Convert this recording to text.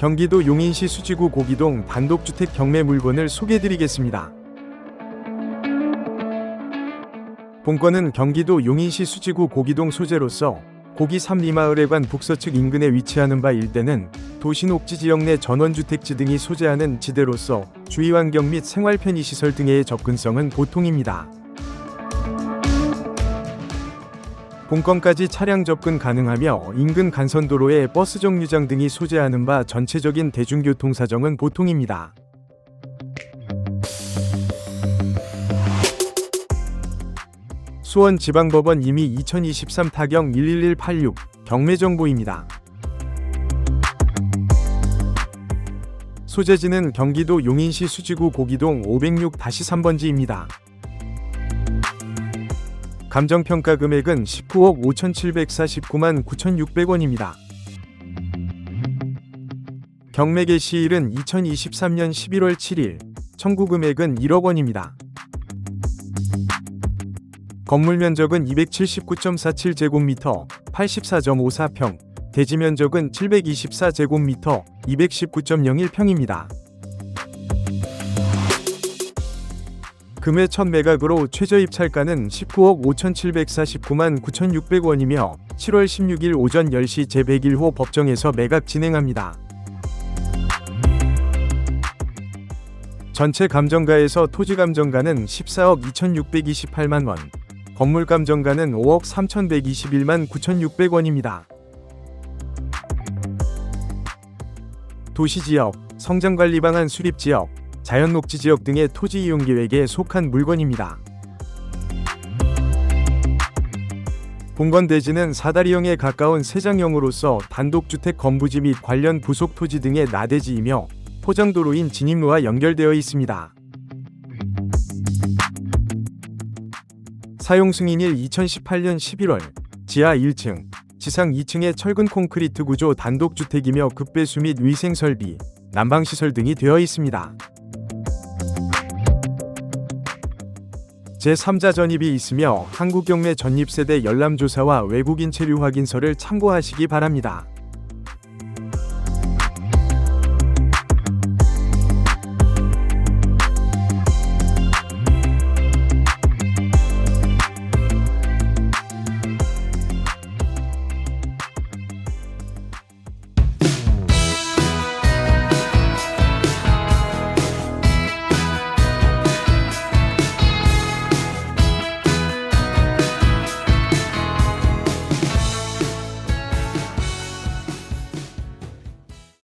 경기도 용인시 수지구 고기동 단독주택 경매 물건을 소개해드리겠습니다. 본건은 경기도 용인시 수지구 고기동 소재로서 고기 삼리마을에 관 북서측 인근에 위치하는 바 일대는 도시녹지 지역 내 전원주택지 등이 소재하는 지대로서 주의환경 및 생활 편의시설 등의 접근성은 보통입니다. 본건까지 차량 접근 가능하며 인근 간선도로에 버스 정류장 등이 소재하는 바 전체적인 대중교통 사정은 보통입니다. 수원지방법원 임의 2023 타경 11186 경매 정보입니다. 소재지는 경기도 용인시 수지구 고기동 506-3번지입니다. 감정평가 금액은 19억 5,749만 9,600원입니다. 경매 개 시일은 2023년 11월 7일, 청구 금액은 1억 원입니다. 건물 면적은 279.47제곱미터, 84.54평, 대지 면적은 724제곱미터, 219.01평입니다. 금해 첫 매각으로 최저 입찰가는 19억 5,749만 9,600원이며 7월 16일 오전 10시 제101호 법정에서 매각 진행합니다. 전체 감정가에서 토지 감정가는 14억 2,628만 원, 건물 감정가는 5억 3,121만 9,600원입니다. 도시지역, 성장관리 방안 수립지역, 자연 녹지 지역 등의 토지 이용 계획에 속한 물건입니다. 본건 대지는 사다리형에 가까운 세장형으로서 단독주택 건부지 및 관련 부속 토지 등의 나대지이며 포장도로인 진입로와 연결되어 있습니다. 사용 승인일 2018년 11월 지하 1층, 지상 2층의 철근 콘크리트 구조 단독주택이며 급배수 및 위생 설비, 난방시설 등이 되어 있습니다. 제3자 전입이 있으며 한국경매 전입세대 열람조사와 외국인 체류 확인서를 참고하시기 바랍니다.